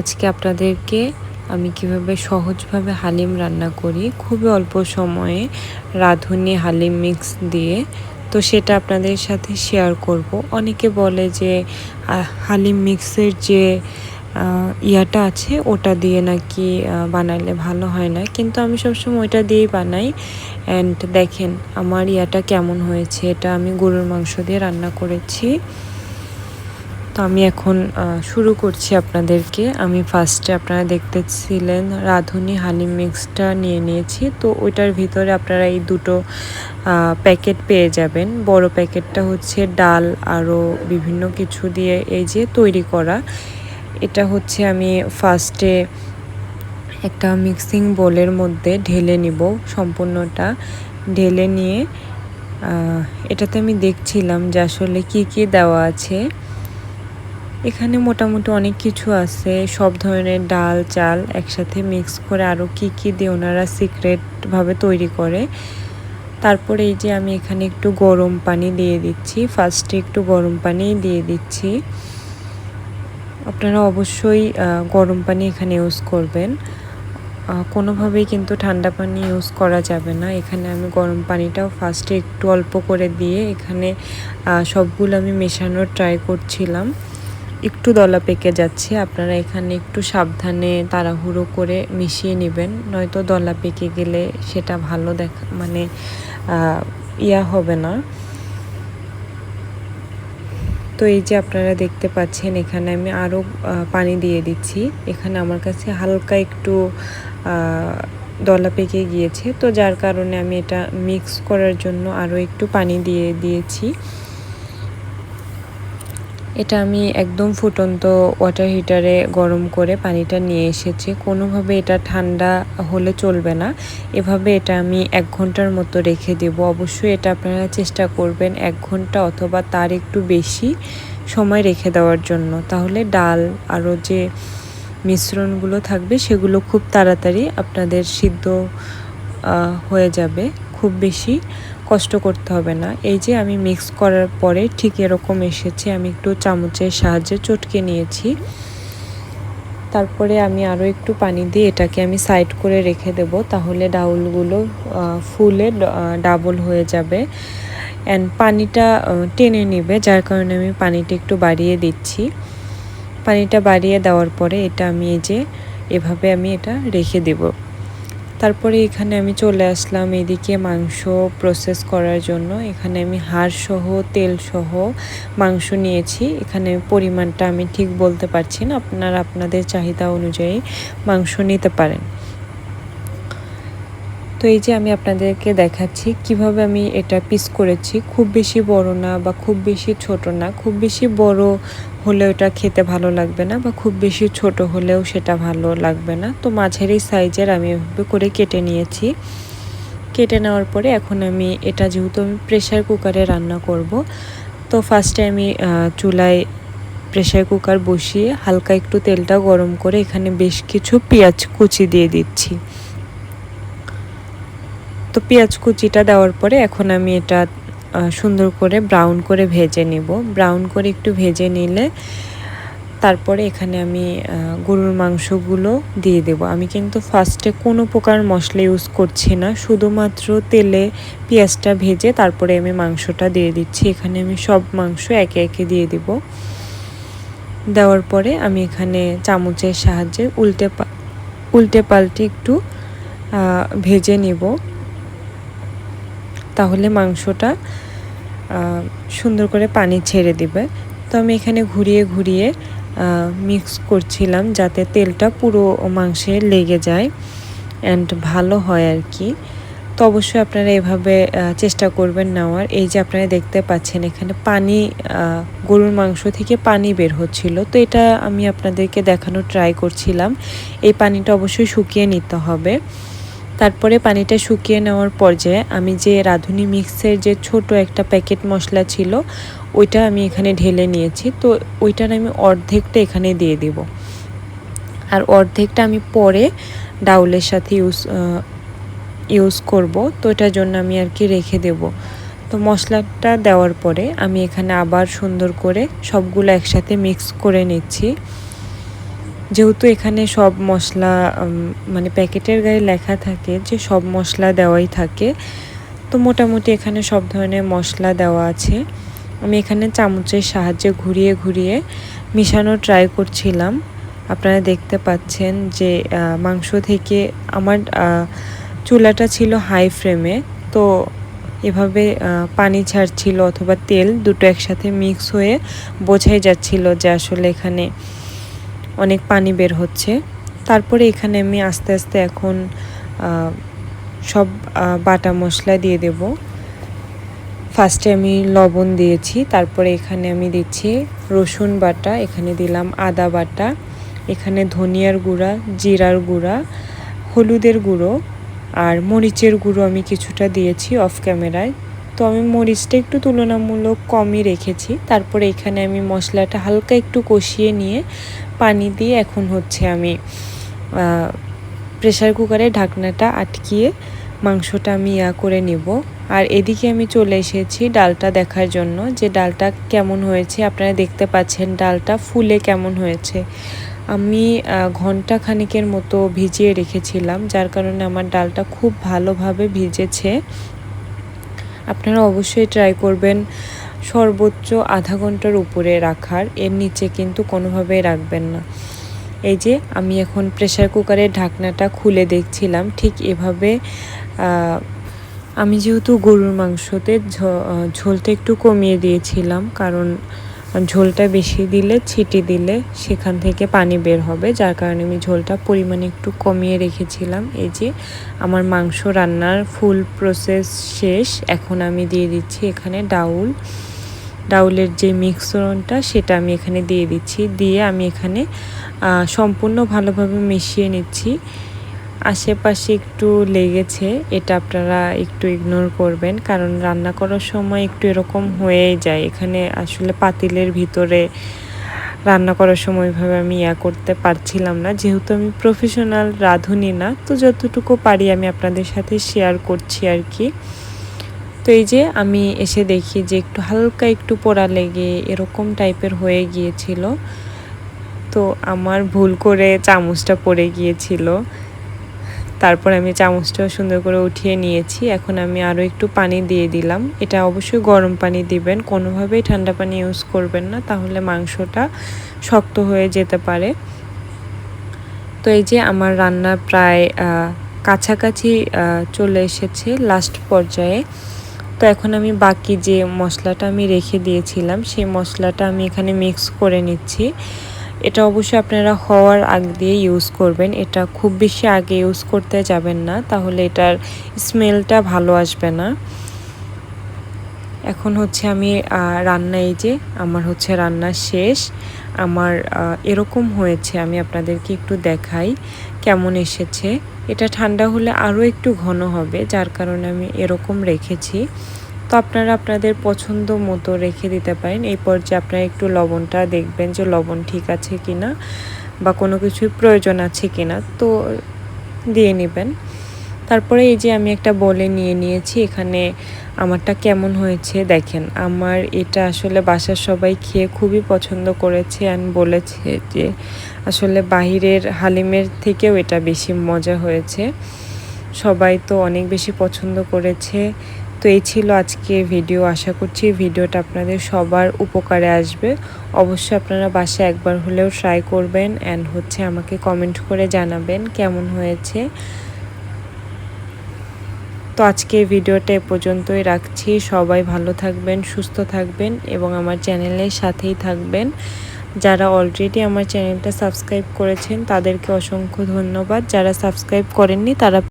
আজকে আপনাদেরকে আমি কীভাবে সহজভাবে হালিম রান্না করি, খুবই অল্প সময়ে রাঁধুনি হালিম মিক্স দিয়ে, তো সেটা আপনাদের সাথে শেয়ার করব। অনেকে বলে যে হালিম মিক্সের যে ইয়াটা আছে, ওটা দিয়ে নাকি বানালে ভালো হয় না। কিন্তু আমি সবসময় ওইটা দিয়েই বানাই। অ্যান্ড দেখেন, আমার ইয়াটা কেমন হয়েছে, এটা আমি গরুর মাংস দিয়ে রান্না করেছি। তো আমি এখন শুরু করছি আপনাদেরকে। আমি ফার্স্টে আপনারা দেখতেছিলেন রাঁধুনি হালিম মিক্সটা নিয়ে নিয়েছি। তো ওইটার ভিতরে আপনারা এই দুটো প্যাকেট পেয়ে যাবেন। বড় প্যাকেটটা হচ্ছে ডাল আরও বিভিন্ন কিছু দিয়ে এই যে তৈরি করা। এটা হচ্ছে আমি ফার্স্টে একটা মিক্সিং বোলের মধ্যে ঢেলে নিব সম্পূর্ণটা। ঢেলে নিয়ে এটাতে আমি দেখছিলাম যে আসলে কী কী দেওয়া আছে। এখানে মোটামুটি অনেক কিছু আছে। সব ধরনের ডাল, চাল একসাথে মিক্স করে আরও কি কি দিয়ে ওনারা সিক্রেটভাবে তৈরি করে। তারপরে এই যে আমি এখানে একটু গরম পানি দিয়ে দিচ্ছি। ফার্স্টে একটু গরম পানি দিয়ে দিচ্ছি। আপনারা অবশ্যই গরম পানি এখানে ইউজ করবেন। কোনোভাবেই কিন্তু ঠান্ডা পানি ইউজ করা যাবে না। এখানে আমি গরম পানিটাও ফার্স্টে একটু অল্প করে দিয়ে এখানে সবগুলো আমি মেশানোর ট্রাই করছিলাম। একটু দলা পেকে যাচ্ছে, আপনারা এখানে একটু সাবধানে তাড়াহুড়ো করে মিশিয়ে নেবেন, নয়তো দলা পেকে গেলে সেটা ভালো দেখা মানে ইয়া হবে না। তো এই যে আপনারা দেখতে পাচ্ছেন, এখানে আমি আরও পানি দিয়ে দিচ্ছি। এখানে আমার কাছে হালকা একটু দলা পেকে গিয়েছে। তো যার কারণে আমি এটা মিক্স করার জন্য আরও একটু পানি দিয়ে দিয়েছি। এটা আমি একদম ফুটন্ত ওয়াটার হিটারে গরম করে পানিটা নিয়ে এসেছি। কোনোভাবে এটা ঠান্ডা হলে চলবে না। এভাবে এটা আমি এক ঘণ্টার মতো রেখে দেব। অবশ্যই এটা আপনারা চেষ্টা করবেন এক ঘণ্টা অথবা তার একটু বেশি সময় রেখে দেওয়ার জন্য। তাহলে ডাল আরও যে মিশ্রণগুলো থাকবে সেগুলো খুব তাড়াতাড়ি আপনাদের সিদ্ধ হয়ে যাবে। খুব বেশি কষ্ট করতে হবে না। এই যে আমি মিক্স করার পরে ঠিক এরকম এসেছে, আমি একটু চামচের সাহায্যে চটকে নিয়েছি। তারপরে আমি আরও একটু পানি দিয়ে এটাকে আমি সাইড করে রেখে দেব, তাহলে ডাউলগুলো ফুলে ডাবল হয়ে যাবে। অ্যান্ড পানিটা টেনে নেবে, যার কারণে আমি পানিটা একটু বাড়িয়ে দিচ্ছি। পানিটা বাড়িয়ে দেওয়ার পরে এটা আমি এই যে এভাবে আমি এটা রেখে দেবো। তারপরে এখানে আমি চলে আসলাম এদিকে মাংস প্রসেস করার জন্য। এখানে আমি হাড়সহ তেলসহ তেল সহ মাংস নিয়েছি। এখানে পরিমাণটা আমি ঠিক বলতে পারছি না। আপনারা আপনাদের চাহিদা অনুযায়ী মাংস নিতে পারেন। তো এই যে আমি আপনাদেরকে দেখাচ্ছি কীভাবে আমি এটা পিস করেছি, খুব বেশি বড় না বা খুব বেশি ছোট না, খুব বেশি বড় হলেও এটা খেতে ভালো লাগবে না বা খুব বেশি ছোট হলেও সেটা ভালো লাগবে না। তো মাঝারি সাইজের আমি এভাবে করে কেটে নিয়েছি। কেটে নেওয়ার পরে এখন আমি এটা যেহেতু আমি প্রেশার কুকারে রান্না করব, তো ফার্স্টে আমি চুলায় প্রেশার কুকার বসিয়ে হালকা একটু তেলটা গরম করে এখানে বেশ কিছু পেঁয়াজ কুচি দিয়ে দিচ্ছি। তো পেঁয়াজ কুচিটা দেওয়ার পরে এখন আমি এটা সুন্দর করে ব্রাউন করে ভেজে নিব। ব্রাউন করে একটু ভেজে নিলে তারপরে এখানে আমি গরুর মাংসগুলো দিয়ে দেব। আমি কিন্তু ফার্স্টে কোনো প্রকার মশলা ইউজ করছি না, শুধুমাত্র তেলে পেঁয়াজটা ভেজে তারপরে আমি মাংসটা দিয়ে দিচ্ছি। এখানে আমি সব মাংস একে একে দিয়ে দিব। দেওয়ার পরে আমি এখানে চামচের সাহায্যে উল্টে উল্টে পাল্টে একটু ভেজে নিব। তাহলে মাংসটা সুন্দর করে পানি ছেড়ে দিবে। তো আমি এখানে ঘুরিয়ে ঘুরিয়ে মিক্স করছিলাম যাতে তেলটা পুরো মাংসে লেগে যায় অ্যান্ড ভালো হয় আর কি। তো অবশ্যই আপনারা এভাবে চেষ্টা করবেন নেওয়ার। এই যে আপনারা দেখতে পাচ্ছেন এখানে পানি গরুর মাংস থেকে পানি বের হচ্ছিল। তো এটা আমি আপনাদেরকে দেখানোর ট্রাই করছিলাম। এই পানিটা অবশ্যই শুকিয়ে নিতে হবে। তারপরে পানিটা শুকিয়ে নেওয়ার পর্যায়ে আমি যে রাঁধুনি মিক্সের যে ছোট একটা প্যাকেট মশলা ছিল, ওইটা আমি এখানে ঢেলে নিয়েছি। তো ওইটার আমি অর্ধেকটা এখানে দিয়ে দিব। আর অর্ধেকটা আমি পরে ডাউলের সাথে ইউজ ইউজ করব। তো এটার জন্য আমি আর কি রেখে দেব। তো মশলাটা দেওয়ার পরে আমি এখানে আবার সুন্দর করে সবগুলো একসাথে মিক্স করে নিচ্ছি। যেহেতু এখানে সব মশলা মানে প্যাকেটের গায়ে লেখা থাকে যে সব মশলা দেওয়াই থাকে, তো মোটামুটি এখানে সব ধরনের মশলা দেওয়া আছে। আমি এখানে চামচের সাহায্যে ঘুরিয়ে ঘুরিয়ে মিশানো ট্রাই করছিলাম। আপনারা দেখতে পাচ্ছেন যে মাংস থেকে আমার চুলাটা ছিল হাই ফ্লেমে তো এভাবে পানি ছাড়ছিল অথবা তেল দুটো একসাথে মিক্স হয়ে বোঝাই যাচ্ছিল যে আসলে এখানে অনেক পানি বের হচ্ছে। তারপরে এখানে আমি আস্তে আস্তে এখন সব বাটা মশলা দিয়ে দেব। ফার্স্টে আমি লবণ দিয়েছি, তারপরে এখানে আমি দিচ্ছি রসুন বাটা, এখানে দিলাম আদা বাটা, এখানে ধনিয়ার গুঁড়া, জিরার গুঁড়া, হলুদের গুঁড়ো, আর মরিচের গুঁড়ো আমি কিছুটা দিয়েছি অফ ক্যামেরায়। তো আমি মরিচটা একটু তুলনামূলক কমই রেখেছি। তারপরে এখানে আমি মশলাটা হালকা একটু কষিয়ে নিয়ে পানি দিয়ে এখন হচ্ছে আমি প্রেশার কুকারে ঢাকনাটা আটকিয়ে মাংসটা আমি ইয়া করে নিব। আর এদিকে আমি চলে এসেছি ডালটা দেখার জন্য যে ডালটা কেমন হয়েছে। আপনারা দেখতে পাচ্ছেন ডালটা ফুলে কেমন হয়েছে। আমি ঘণ্টা খানিকের মতো ভিজিয়ে রেখেছিলাম, যার কারণে আমার ডালটা খুব ভালোভাবে ভিজেছে। আপনারা অবশ্যই ট্রাই করবেন সর্বোচ্চ আধা ঘণ্টার উপরে রাখার। এর নিচে কিন্তু কোনোভাবেই রাখবেন না। এই যে আমি এখন প্রেশার কুকারের ঢাকনাটা খুলে দেখছিলাম, ঠিক এভাবে আমি যেহেতু গরুর মাংসতে ঝোলটা একটু কমিয়ে দিয়েছিলাম, কারণ ঝোলটা বেশি দিলে, ছিটি দিলে সেখান থেকে পানি বের হবে। যার কারণে আমি ঝোলটা পরিমাণে একটু কমিয়ে রেখেছিলাম। এই যে আমার মাংস রান্নার ফুল প্রসেস শেষ। এখন আমি দিয়ে দিচ্ছি এখানে ডাউল। ডাউলের যে মিক্সরনটা সেটা আমি এখানে দিয়ে দিচ্ছি। দিয়ে আমি এখানে সম্পূর্ণ ভালোভাবে মিশিয়ে নিচ্ছি। আশেপাশে একটু লেগেছে, এটা আপনারা একটু ইগনোর করবেন। কারণ রান্না করার সময় একটু এরকম হয়েই যায়। এখানে আসলে পাতিলের ভিতরে রান্না করার সময় ওইভাবে আমি ইয়া করতে পারছিলাম না। যেহেতু আমি প্রফেশনাল রাঁধুনি না, তো যতটুকু পারি আমি আপনাদের সাথে শেয়ার করছি আর কি। তো এই যে আমি এসে দেখি যে একটু হালকা একটু পোড়া লেগে এরকম টাইপের হয়ে গিয়েছিল। তো আমার ভুল করে চামচটা পড়ে গিয়েছিল। তারপর আমি চামচটাও সুন্দর করে উঠিয়ে নিয়েছি। এখন আমি আরও একটু পানি দিয়ে দিলাম। এটা অবশ্যই গরম পানি দিবেন। কোনোভাবেই ঠান্ডা পানি ইউজ করবেন না, তাহলে মাংসটা শক্ত হয়ে যেতে পারে। তো এই যে আমার রান্না প্রায় কাছাকাছি চলে এসেছে লাস্ট পর্যায়ে। তো এখন আমি বাকি যে মশলাটা আমি রেখে দিয়েছিলাম, সেই মশলাটা আমি এখানে মিক্স করে নিচ্ছি। এটা অবশ্যই আপনারা হওয়ার আগ দিয়ে ইউজ করবেন। এটা খুব বেশি আগে ইউজ করতে যাবেন না, তাহলে এটার স্মেলটা ভালো আসবে না। এখন হচ্ছে আমি রান্না এই যে, আমার হচ্ছে রান্না শেষ। আমার এরকম হয়েছে, আমি আপনাদেরকে একটু দেখাই কেমন এসেছে। এটা ঠান্ডা হলে আরও একটু ঘন হবে, যার কারণে আমি এরকম রেখেছি। তো আপনারা আপনাদের পছন্দ মতো রেখে দিতে পারেন। এই পর্যায়ে আপনারা একটু লবণটা দেখবেন যে লবণ ঠিক আছে কি না বা কোনো কিছুর প্রয়োজন আছে কি না তো দিয়ে নেবেন। তারপরে এই যে আমি একটা বলে নিয়ে নিয়েছি, এখানে আমারটা কেমন হয়েছে দেখেন। আমার এটা আসলে বাসার সবাই খেয়ে খুবই পছন্দ করেছে অ্যান্ড বলেছে যে আসলে বাহিরের হালিমের থেকেও এটা বেশি মজা হয়েছে। সবাই তো অনেক বেশি পছন্দ করেছে। তো এই ছিল আজকে ভিডিও আশা করছি ভিডিওটা আপনাদের সবার উপকারে আসবে। অবশ্যই আপনারা বাসে একবার হলেও ট্রাই করবেন অ্যান্ড হচ্ছে আমাকে কমেন্ট করে জানাবেন কেমন হয়েছে। তো আজকে ভিডিওটা এ পর্যন্তই রাখছি। সবাই ভালো থাকবেন, সুস্থ থাকবেন এবং আমার চ্যানেলের সাথেই থাকবেন। যারা অলরেডি আমার চ্যানেলটা সাবস্ক্রাইব করেছেন, তাদেরকে অসংখ্য ধন্যবাদ। যারা সাবস্ক্রাইব করেননি, তারা